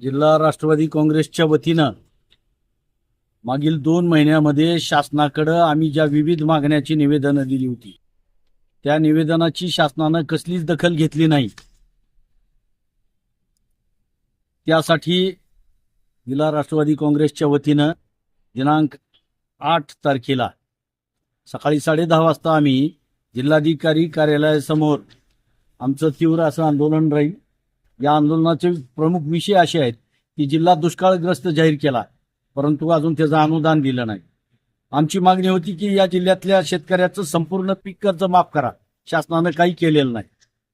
जिल्हा राष्ट्रवादी काँग्रेसच्या वतीनं मागील दोन महिन्यामध्ये शासनाकडं आम्ही ज्या विविध मागण्याची निवेदनं दिली होती त्या निवेदनाची शासनानं कसलीच दखल घेतली नाही. त्यासाठी जिल्हा राष्ट्रवादी काँग्रेसच्या वतीनं दिनांक आठ तारखेला सकाळी साडेदहा वाजता आम्ही जिल्हाधिकारी कार्यालयासमोर आमचं तीव्र असं आंदोलन राहील. या आंदोलनाचे प्रमुख विषय असे आहेत की जिल्हा दुष्काळग्रस्त जाहीर केला परंतु अजून त्याचं अनुदान दिलं नाही. आमची मागणी होती की या जिल्ह्यातल्या शेतकऱ्याचं संपूर्ण पीक कर्ज माफ करा. शासनानं काही केलेलं नाही.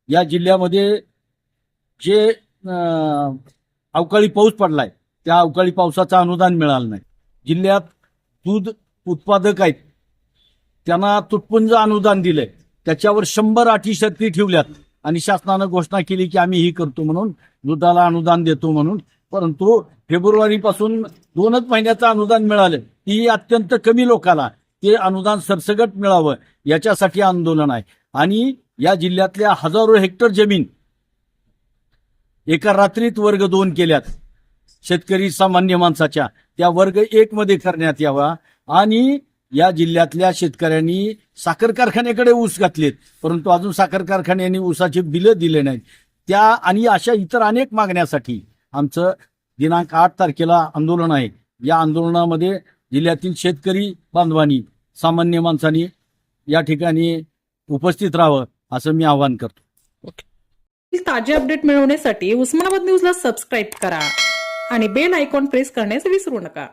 या जिल्ह्यामध्ये जे अवकाळी पाऊस पडलाय त्या अवकाळी पावसाचं अनुदान मिळालं नाही. जिल्ह्यात दूध उत्पादक आहेत त्यांना तुटपुंज अनुदान दिलंय. त्याच्यावर शंभर अटी शर्ती ठेवल्यात. आणि शासनानं घोषणा केली की आम्ही ही करतो म्हणून दुधाला अनुदान देतो म्हणून. परंतु फेब्रुवारीपासून दोनच महिन्याचं अनुदान मिळालं. ती अत्यंत कमी लोकांना ते अनुदान सरसगट मिळावं याच्यासाठी आंदोलन आहे. आणि या जिल्ह्यातल्या हजारो हेक्टर जमीन एका रात्रीत वर्ग दोन केल्यात. शेतकरी सामान्य माणसाच्या त्या वर्ग एक मध्ये करण्यात यावा. आणि या जिल्ह्यातल्या शेतकऱ्यांनी साखर कारखान्याकडे ऊस घातलेत परंतु अजून साखर कारखान्यांनी ऊसाचे बिलं दिले नाहीत. त्या आणि अशा इतर अनेक मागण्यासाठी आमचं दिनांक आठ तारखेला आंदोलन आहे. या आंदोलनामध्ये जिल्ह्यातील शेतकरी बांधवांनी सामान्य माणसांनी या ठिकाणी उपस्थित राहावं असं मी आवाहन करतो. ताजे अपडेट मिळवण्यासाठी उस्मानाबाद न्यूजला सबस्क्राईब करा आणि बेल आयकॉन प्रेस करण्यास विसरू नका.